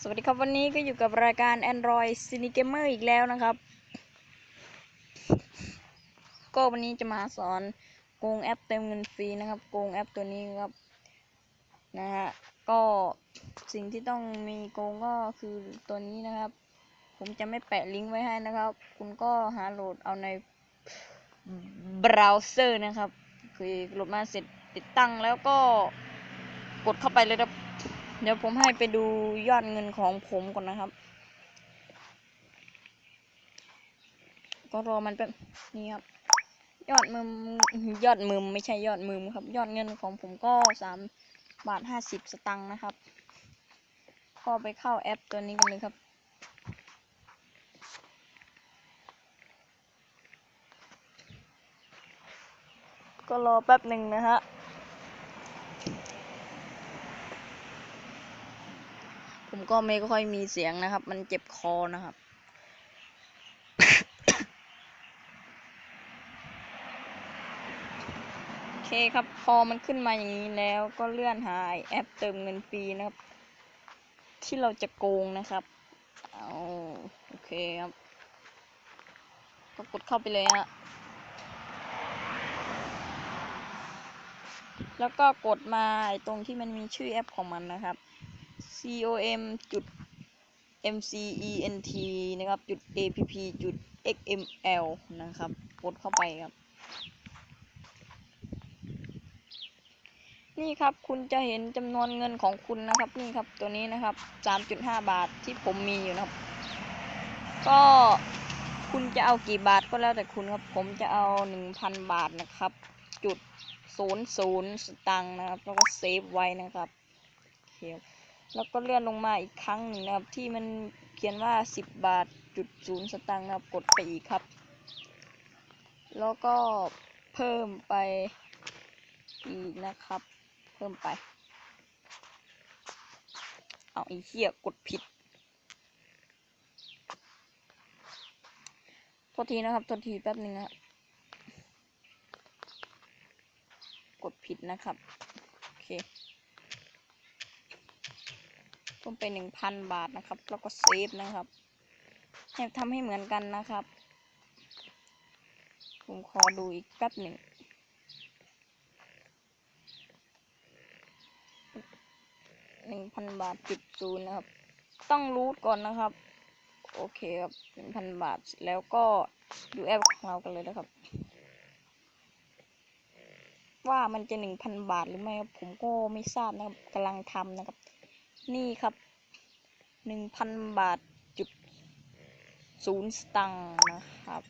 สวัสดีครับวันนี้ก็อยู่กับรายการ Android Cine Gamer อีกแล้วนะครับ ก็วันนี้จะมาสอนโกงแอปเติมเงินฟรีนะครับโกงแอปตัวนี้ครับนะฮะก็สิ่งที่ต้องมีโกงก็คือตัวนี้นะครับ ผมจะไม่แปะลิงก์ไว้ให้นะครับ คุณก็หาโหลดเอาในเบราว์เซอร์นะครับ คือโหลดมาเสร็จติดตั้งแล้วก็กดเข้าไปเลยครับ เดี๋ยวผมให้ไปดูยอดเงินของผมก่อนนะครับ ก็รอมันแป๊บนี่ครับ ยอดมืมยอดมืมไม่ใช่ยอดมืมครับ ยอดเงินของผมก็สามบาทห้าสิบสตังค์นะครับ ก็ไปเข้าแอปตัวนี้กันเลยครับก็รอแป๊บหนึ่งนะฮะ ผมก็ไม่ค่อยมีเสียงนะครับ มันเจ็บคอนะครับ โอเคครับ พอมันขึ้นมาอย่างนี้แล้วก็เลื่อนหาแอปเติมเงินฟรีนะครับ ที่เราจะโกงนะครับ เอาโอเคครับ ก็กดเข้าไปเลยฮะแล้วก็กดมาตรงที่มันมีชื่อแอปของมันนะครับ com จุด mcent นะครับ จุด app จุด xml นะครับกดเข้าไปครับ นี่ครับคุณจะเห็นจำนวนเงินของคุณนะครับ นี่ครับตัวนี้นะครับ 3.5 บาทที่ผมมีอยู่นะครับ ก็คุณจะเอากี่บาทก็แล้วแต่คุณครับ ผมจะเอา 1,000 บาทนะครับ จุด 00 สตังค์นะครับ แล้วก็เซฟไว้นะครับโอเคครับ แล้วก็เลื่อนลงมาอีกครั้งหนึ่งนะครับ ที่มันเขียนว่า 10 บาทจุดศูนย์สตางค์นะครับกดไปอีกครับ แล้วก็เพิ่มไปอีกนะครับ เพิ่มไป เอาอ้เหี้ยกดผิดโทษทีนะครับโทษทีแป๊บหนึ่งนะกดผิดนะครับ โอเค มไปหนึ่งพันบาทนะครับ แล้วก็เซฟนะครับให้ทำให้เหมือนกันนะครับ ผมขอดูอีกแป๊บหนึ่งหนึ่งพันบาทจุดศูนย์นะครับ ต้องรูทก่อนนะครับ โอเคครับหนึ่งพันบาทแล้วก็ดูแอปของเรากันเลยนะครับ ว่ามันจะหนึ่งพันบาทหรือไม่ครับผมก็ไม่ทราบนะครับกำลังทำนะครับ นี่ครับหนึ่งพันบาทจุดศูนย์สตังค์นะครับ